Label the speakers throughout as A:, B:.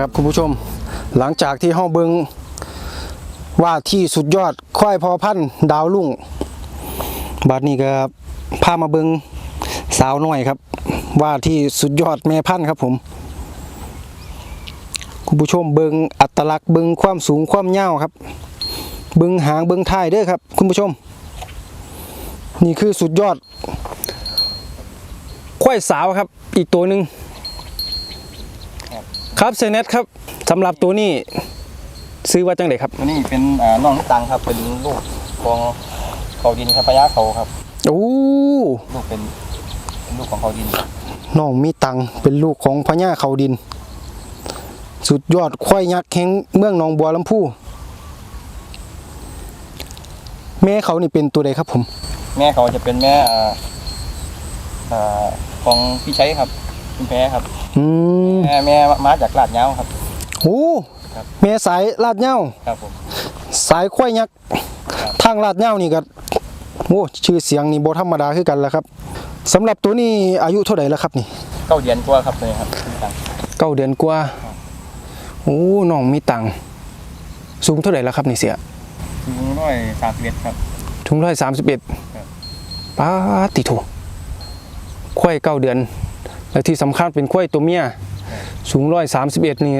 A: ครับคุณผู้ชม หลังจากที่ห้องเบิงว่าที่สุดยอดควายพอพันธ์ดาวลุ่งบัดนี้ก็พามาเบิงสาวน้อยครับ ว่าที่สุดยอดแม่พันธ์ครับผมคุณผู้ชมเบิงอัตลักษณ์เบิงความสูงความยาวครับ เบิงหางเบิงท้ายเด้อครับ คุณผู้ชม นี่คือสุดยอดควายสาวครับ อีกตัวหนึ่ง ครับเซเนตครับสำหรับตัวนี้ซื้อว่าจังไดครับ
B: ตัวนี้เป็นอ่าน้องนิตังครับเป็นลูกของเขาดินครับพญาเขาครับ
A: โอ้
B: ลูกเป็นเป็นลูกของเขาดิน
A: น้องมีตังเป็นลูกของพญาเขาดิน สุดยอดควายยักษ์แห่งเมืองหนองบัวลำพูแม่เขานี่เป็นตัวใดครับผม
B: แม่เขาจะเป็นแม่อ่าอ่าของพี่ชัยครับ คุณแพ้ครับ
A: อืม
B: แม่แม่มาจากลาดเหย้าครับ
A: โอ้
B: ครับ
A: แม่สายลาดเหย้า
B: ครับผม
A: สายควายยักษ์
B: ครับ
A: ทางลาดเหย้านี่ก็โอ้ชื่อเสียงนี่บ่ธรรมดาคือกันแล้วครับสำหรับตัวนี้อายุเท่าไหร่แล้วครับนี่
B: เก้าเดือนกว่าครับตัวนี้ครับนิตัง
A: เก้าเดือนกว่า โอ้น้องมีตังค์สูงเท่าไหร่แล้วครับนี่เสีย
B: สูงร้อยสามสิบเอ็ดครับ
A: ถุงร้อยสามสิบเอ็ด
B: ครับ
A: ป้าดติโถควายเก้าเดือน และที่สำคัญเป็นควายตัวเมียสูงร้อยสามสิบเอ็ดนี่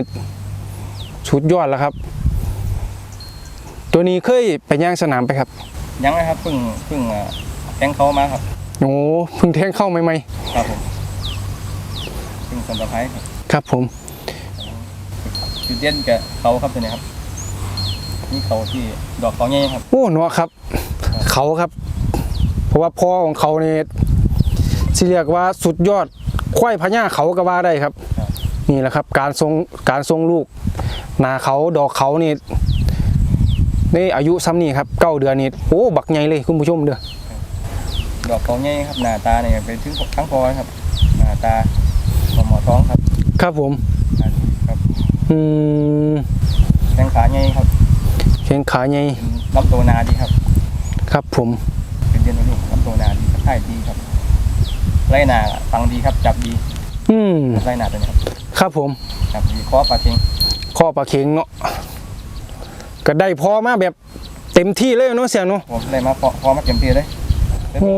A: สุดยอดแล้วครับ ตัวนี้เคยไปย่างสนามไปครับ
B: ยังนะครับเพิ่งเพิ่งอ่าแทงเขามาครับ
A: โอ้เพิ่งแทงเข้าใหม่
B: ครับผมเพิ่งสัมปทานครับ
A: ๆครับผม
B: จุดเด่นกับเขาครับตัวนี้ครับนี่เขาที่ดอกเขาใหญ่ครับ
A: โอ้เนาะครับ เขาครับ เพราะว่าพ่อของเขาเนี่ยสิเรียกว่าสุดยอด ควายพญาเขาก็ว่าได้ครับ
B: ครับ
A: นี่แหละครับ การทรงการทรงลูกหนาเขาดอกเขานี่นี่อายุซ้ำนี่ครับเก้าเดือนนี่โอ้บักใหญ่เลยคุณผู้ชมเด้อ
B: ดอกเขาใหญ่ครับหน้าตาเนี่ยเป็นถึงทั้งพอครับหน้าตาของหมอท้องครับ
A: ครับผม
B: ครับ
A: อืม
B: แข้งขาใหญ่ครับ
A: แข้งขาใหญ่
B: เป็นลำตัวหนาดีครับ
A: ครับผม
B: เป็นเด่นลูกลำตัวหนาดีครับท่ายดีครับ ไล่หนาฟังดีครับจับดี
A: อืม
B: ไล่หนาตัวนี้ครับ
A: ครับผม
B: จับดีคอปลาเค็ง
A: ข้อปลาเข็งเนาะก็ได้พอมาแบบเต็มที่เลยเนาะเสียเนาะ
B: ผมเลยมาพอพอมาเต็มที่เลย
A: โอ้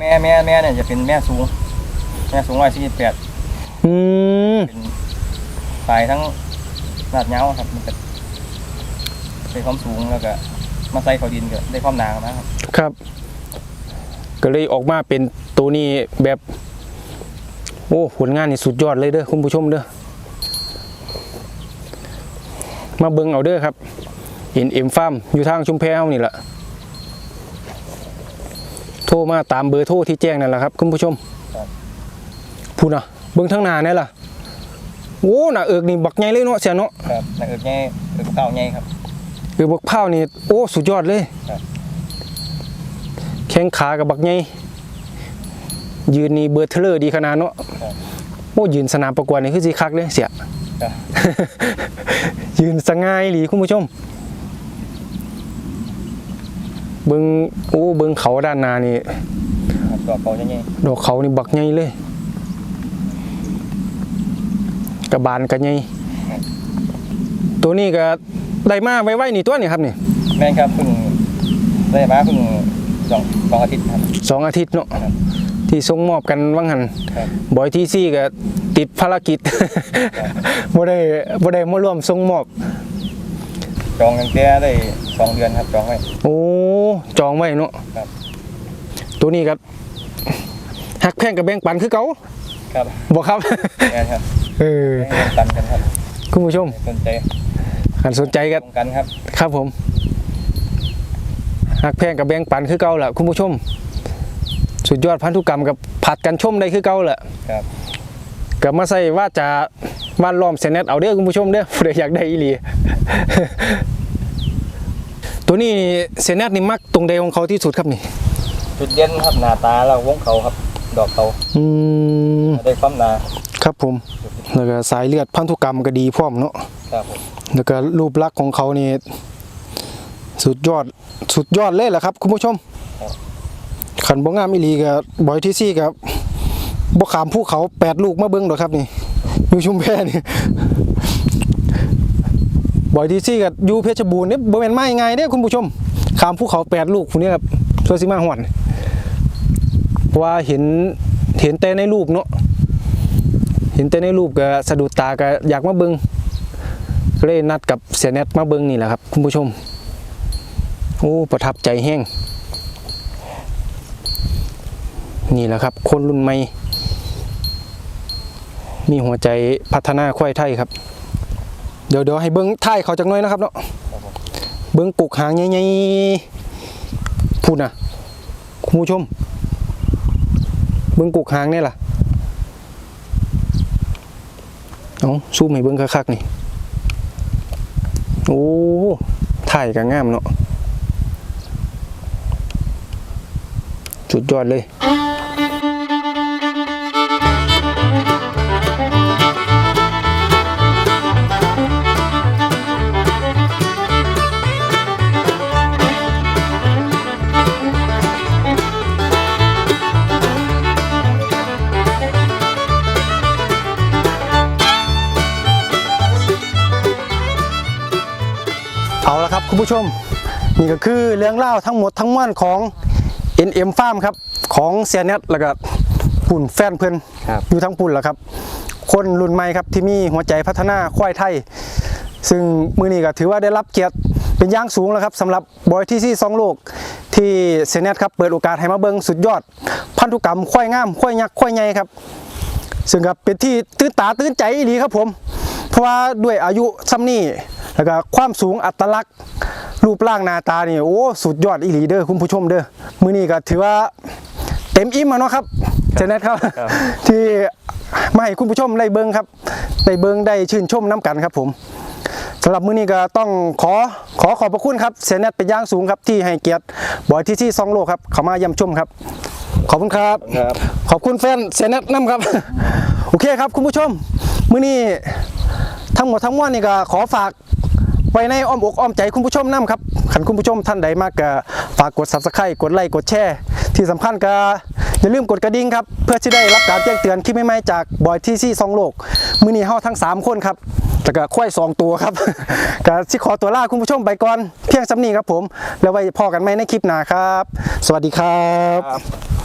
B: แม่แม่แม่เนี่ยจะเป็นแม่สูงแม่สูงร้อยสี่สิบแปด
A: อืม
B: เป็นสายทั้งลาดเหย้าครับมันจะได้ความสูงแล้วก็มาใส่เขาดินก็ได้ความหนานะครับ
A: ครับ ก็เลยออกมาเป็น ตัวนี้แบบโอ้ผลงานนี่สุดยอดเลยเด้อคุณผู้ชมเด้อมาเบิ่งเอาเด้อครับเห็นเอ็มฟาร์มอยู่ทางชุมแพเฮานี่แหละโทรมาตามเบอร์โทรที่แจ้งนั่นแหละครับคุณผู้ชมพูดนะเบิ่งทางหน้านี่ล่ะโอ้หน้าเอิกนี่บักใหญ่เลยเนาะเสียเนาะ
B: ครับนักเอิกใหญ่เอิกเก่าใหญ่ครับ
A: เอิกบักพร้าวนี่โอ้สุดยอดเลย
B: ครับ
A: แข้งขากับบักใหญ่ ยืนนี่เบอร์เทเลอร์ดีขนาดเนาะ
B: ครับ
A: โอ้ยืนสนามประกวดนี่คือสิคักเลยเสีย
B: ครับ
A: ยืนสง่ายหลีคุณผู้ชมเบิงโอ้เบิงเขาด้านหน้านี่
B: ครับดอกเขาใหญ่
A: ดอกเขานี่บักใหญ่เลย กระบาลกระใหญ่ตัวนี้ก็ได้มาไว้ๆนี่ตัวนี่ครับนี่
B: ๆแม่นครับเพิ่งได้มาเพิ่งสองสองอาทิตย์ครับ
A: สองอาทิตย์เนาะ
B: ครับ
A: ที่ส่งมอบกันว่างหัน
B: ครับ
A: บอยที่ซี่ก็ติดภารกิจบ่ได้บ่ได้มาร่วมส่งมอบ
B: จองกันแก่ได้สองเดือนครับจองไว้
A: โอ้จองไว้เนาะ
B: ครับ
A: ตัวนี้ก็หักแพงกับแบ่งปันคือเก่า
B: ครับ
A: บ่ครับ
B: แม่นครับ
A: เออ
B: ให้ร่วมกันกันครับ
A: คุณผู้ชม
B: สนใจ
A: ขันสนใจกัน
B: ตรงกันครับ
A: ครับผมหักแพงกับแบ่งปันคือเก่าแหละคุณผู้ชม สุดยอดพันธุกรรมกับผัดกันชมได้คือเก่าแหละ
B: ครับ
A: กับมาใส่ว่าจะวานล้อมเซนเน็ตเอาเด้อคุณผู้ชมเด้อผู้ใดอยากได้อีหลีตัวนี้เซนเน็ตนี่มักตรงใดของเขาที่สุดครับนี่
B: จุดเด่นครับหน้าตาแล้ววงเขาครับ ดอกเขา
A: อืม
B: ได้ความหนา
A: ครับผมแล้วก็สายเลือดพันธุกรรมก็ดีพร้อมเนาะ
B: ครับผม
A: แล้วก็รูปลักษณ์ของเขานี่สุดยอดสุดยอดเลยแหละครับ คุณผู้ชม ขันบ่งามอีหลีกับบอยที่ซี่กับบ่ขามภูเขาแปดลูกมาเบิ้งดอกครับนี่อยู่ชุมแพนี่บอยทีซี่กับยูเพชรบูรณ์เนี่ยบ่แม่นไมายังไงเด้อคุณผู้ชมขามภูเขาแปดลูกพวกนี้ครับเพื่อสิมาหวนว่าเห็นเห็นแต่ในรูปเนาะเห็นแต่ในรูปก็สะดุดตาก็อยากมาเบิงก็เลยนัดกับเสียเน็ตมาเบิงนี่แหละครับ คุณผู้ชมโอ้ประทับใจแห้ง นี่แหละครับ คนรุ่นใหม่ มีหัวใจพัฒนาควายไทยครับ เดี๋ยวเดี๋ยวให้เบิ้งท้ายเขาจักหน่อยนะครับเนาะเบิ้งกุกหางใหญ่ๆพูดนะคุณผู้ชม เบิ้งกุกหางเนี่ยล่ะเอาซูมให้เบิ้งคักๆนี่โอ้ถ่ายก็งามเนาะสุดยอดเลย ครับคุณผู้ชม นี่ก็คือเรื่องเล่าวทั้งหมดทั้งมวลของ NM Farm ครับ ของเซียเน็ตแล้วก็ปุ่นแฟนเพื่อน
B: ครับ
A: อยู่ทั้งปุ่นแหละครับ คนรุ่นใหม่ครับที่มีหัวใจพัฒนาควายไทย ซึ่งมือนี้ก็ถือว่าได้รับเกียรติเป็นอย่างสูงแล้วครับสำหรับบอยที่ซี่สองโลกที่เซียเน็ตครับเปิดโอกาสให้มาเบิงสุดยอด พันธุกรรมควายงามควายยักษ์ควายใหญ่ครับ ซึ่งก็เป็นที่ตื่นตาตื่นใจอีหลีครับผม เพราะว่าด้วยอายุซ้ำนี่แล้วก็ความสูงอัตลักษณ์ รูปร่างหน้าตานี่โอ้สุดยอดอีหลีเด้อคุณผู้ชมเด้อมื้อนี้ก็ถือว่าเต็มอิ่มแล้วเนาะครับเจเน็ตครับ
B: ครับ
A: ที่มาให้คุณผู้ชมได้เบิ่งครับได้เบิ่งได้ชื่นชมน้ำกันครับผมสำหรับมื้อนี้ก็ต้องขอขอขอบพระคุณครับเซเน็ตเป็นอย่างสูงครับที่ให้เกียรติบอยที่ที่ซองโลกครับเขามาเยี่ยมชมครับ ขอบคุณครับ
B: ครับ
A: ขอบคุณแฟนเซเน็ตน้ำครับ โอเคครับคุณผู้ชม มื้อนี้ทั้งหมดทั้งมวลนี่ก็ขอฝากไว้ในอ้อมอกอ้อมใจคุณผู้ชมน้ำครับขันคุณผู้ชมท่านใดมากก็ฝากกด subscribe กดไลค์กดแชร์ที่สำคัญก็อย่าลืมกดกระดิ่งครับ เพื่อที่ได้รับการแจ้งเตือนคลิปใหม่ๆจากบอยที่ซี่ซองโลก มื้อนี้เฮาทั้ง 3 คนครับแล้วก็ควายสองตัวครับก็สิขอตัวลาคุณผู้ชมไปก่อนเพียงสำนีครับผม แล้วไว้พอกันไหมในคลิปหน้าครับ สวัสดีครับ